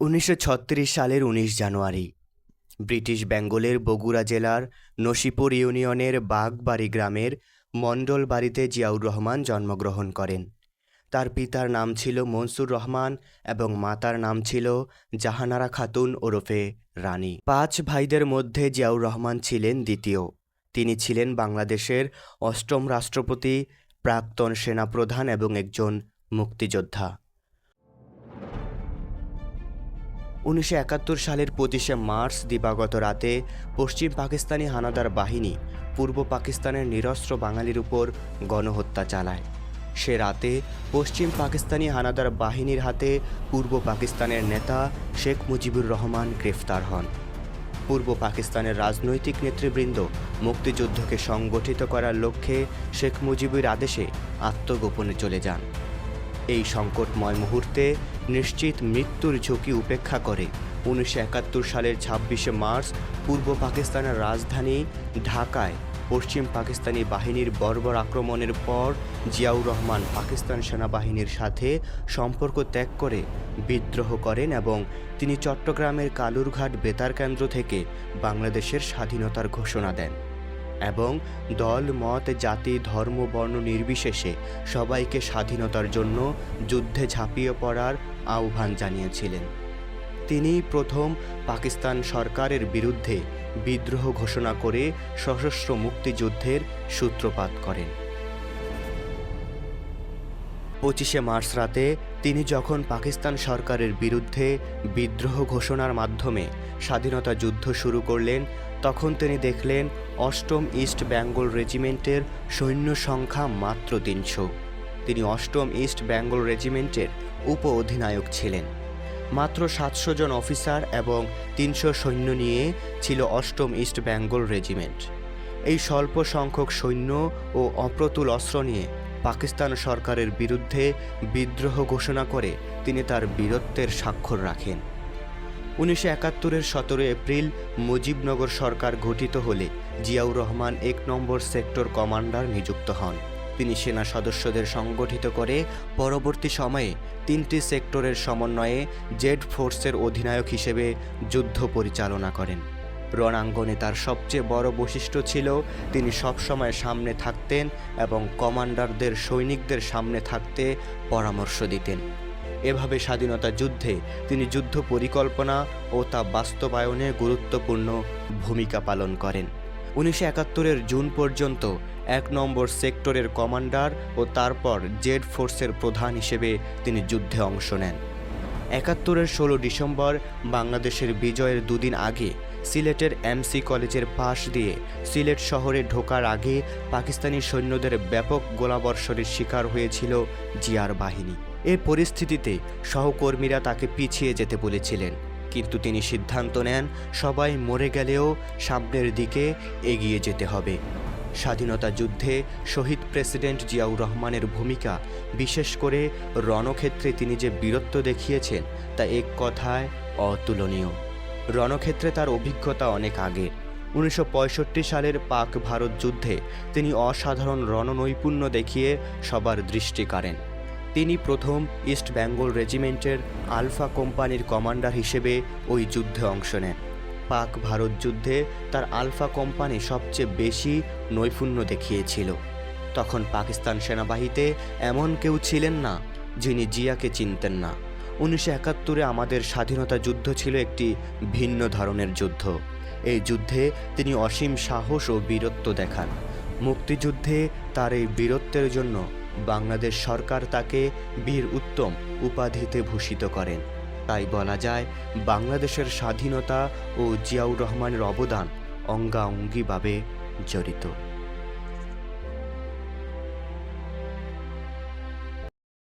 উনিশশো ছত্রিশ সালের উনিশ জানুয়ারি। ব্রিটিশ বেঙ্গলের বগুড়া জেলার নসিপুর ইউনিয়নের বাগবাড়ি গ্রামের মণ্ডল বাড়িতে জিয়াউর রহমান জন্মগ্রহণ করেন। তার পিতার নাম ছিল মনসুর রহমান এবং মাতার নাম ছিল জাহানারা খাতুন ওরফে রানী। পাঁচ ভাইদের মধ্যে জিয়াউর রহমান ছিলেন দ্বিতীয়। তিনি ছিলেন বাংলাদেশের অষ্টম রাষ্ট্রপতি, প্রাক্তন সেনাপ্রধান এবং একজন মুক্তিযোদ্ধা। উনিশশো একাত্তর সালের পঁচিশে মার্চ দিবাগত রাতে পশ্চিম পাকিস্তানি হানাদার বাহিনী পূর্ব পাকিস্তানের নিরস্ত্র বাঙালির উপর গণহত্যা চালায়। সে রাতে পশ্চিম পাকিস্তানি হানাদার বাহিনীর হাতে পূর্ব পাকিস্তানের নেতা শেখ মুজিবুর রহমান গ্রেফতার হন। পূর্ব পাকিস্তানের রাজনৈতিক নেতৃবৃন্দ মুক্তিযুদ্ধকে সংগঠিত করার লক্ষ্যে শেখ মুজিবুর আদেশে আত্মগোপনে চলে যান। এই সংকটময় মুহূর্তে নিশ্চিত মৃত্যুর ঝুঁকি উপেক্ষা করে। উনিশশো একাত্তর সালের ছাব্বিশে মার্চ পূর্ব পাকিস্তানের রাজধানী ঢাকায় পশ্চিম পাকিস্তানি বাহিনীর বর্বর আক্রমণের পর জিয়াউর রহমান পাকিস্তান সেনাবাহিনীর সাথে সম্পর্ক ত্যাগ করে বিদ্রোহ করেন এবং তিনি চট্টগ্রামের কালুরঘাট বেতার কেন্দ্র থেকে বাংলাদেশের স্বাধীনতার ঘোষণা দেন। এবং দল, মত, জাতি, ধর্ম, বর্ণ নির্বিশেষে সবাইকে স্বাধীনতার জন্য যুদ্ধে ঝাঁপিয়ে পড়ার আহ্বান জানিয়েছিলেন। তিনি প্রথম পাকিস্তান সরকারের বিরুদ্ধে বিদ্রোহ ঘোষণা করে সশস্ত্র মুক্তিযুদ্ধের সূত্রপাত করেন। পঁচিশে মার্চ রাতে তিনি যখন পাকিস্তান সরকারের বিরুদ্ধে বিদ্রোহ ঘোষণার মাধ্যমে স্বাধীনতা যুদ্ধ শুরু করলেন, তখন তিনি দেখলেন অষ্টম ইস্ট বেঙ্গল রেজিমেন্টের সৈন্য সংখ্যা মাত্র তিনশো। তিনি অষ্টম ইস্ট বেঙ্গল রেজিমেন্টের উপ অধিনায়ক ছিলেন। মাত্র সাতশো জন অফিসার এবং তিনশো সৈন্য নিয়ে ছিল অষ্টম ইস্ট বেঙ্গল রেজিমেন্ট। এই স্বল্প সংখ্যক সৈন্য ও অপ্রতুল অস্ত্র নিয়ে পাকিস্তান সরকারের বিরুদ্ধে বিদ্রোহ ঘোষণা করে তিনি তার বীরত্বের স্বাক্ষর রাখেন। উনিশশো একাত্তরের সতেরো এপ্রিল মুজিবনগর সরকার গঠিত হলে জিয়াউর রহমান এক নম্বর সেক্টর কমান্ডার নিযুক্ত হন। তিনি সেনা সদস্যদের সংগঠিত করে পরবর্তী সময়ে তিনটি সেক্টরের সমন্বয়ে জেড ফোর্সের অধিনায়ক হিসেবে যুদ্ধ পরিচালনা করেন। রণাঙ্গনে তার সবচেয়ে বড় বৈশিষ্ট্য ছিল তিনি সবসময় সামনে থাকতেন এবং কমান্ডারদের সৈনিকদের সামনে থাকতে পরামর্শ দিতেন। এভাবে স্বাধীনতা যুদ্ধে তিনি যুদ্ধ পরিকল্পনা ও তা বাস্তবায়নে গুরুত্বপূর্ণ ভূমিকা পালন করেন। উনিশশো একাত্তরের জুন পর্যন্ত এক নম্বর সেক্টরের কমান্ডার ও তারপর জেড ফোর্সের প্রধান হিসেবে তিনি যুদ্ধে অংশ নেন। একাত্তরের ষোলো ডিসেম্বর বাংলাদেশের বিজয়ের দুদিন আগে সিলেটের এমসি কলেজের পাশ দিয়ে সিলেট শহরে ঢোকার আগে পাকিস্তানি সৈন্যদের ব্যাপক গোলাবর্ষণের শিকার হয়েছিল জিয়ার বাহিনী। এ পরিস্থিতিতে সহকর্মীরা তাকে পিছিয়ে যেতে বলেছিলেন, কিন্তু তিনি সিদ্ধান্ত নেন সবাই মরে গেলেও সামনের দিকে এগিয়ে যেতে হবে। স্বাধীনতা যুদ্ধে শহীদ প্রেসিডেন্ট জিয়াউর রহমানের ভূমিকা, বিশেষ করে রণক্ষেত্রে তিনি যে বীরত্ব দেখিয়েছেন, তা এক কথায় অতুলনীয়। রণক্ষেত্রে তার অভিজ্ঞতা অনেক আগের উনিশশো সালের পাক ভারত যুদ্ধে তিনি অসাধারণ রণনৈপুণ্য দেখিয়ে সবার দৃষ্টি কাড়েন। তিনি প্রথম ইস্ট বেঙ্গল রেজিমেন্টের আলফা কোম্পানির কমান্ডার হিসেবে ওই যুদ্ধে অংশ নেন। পাক ভারত যুদ্ধে তার আলফা কোম্পানি সবচেয়ে বেশি নৈপুণ্য দেখিয়েছিল। তখন পাকিস্তান সেনাবাহিনীতে এমন কেউ ছিলেন না যিনি জিয়াকে চিনতেন না। উনিশশো একাত্তরে আমাদের স্বাধীনতা যুদ্ধ ছিল একটি ভিন্ন ধরনের যুদ্ধ। এই যুদ্ধে তিনি অসীম সাহস ও বীরত্ব দেখান। মুক্তিযুদ্ধে তার এই বীরত্বের জন্য বাংলাদেশ সরকার তাকে বীর উত্তম উপাধিতে ভূষিত করেন। তাই বলা যায়, বাংলাদেশের স্বাধীনতা ও জিয়াউর রহমানের অবদান অঙ্গাঅঙ্গিভাবে জড়িত।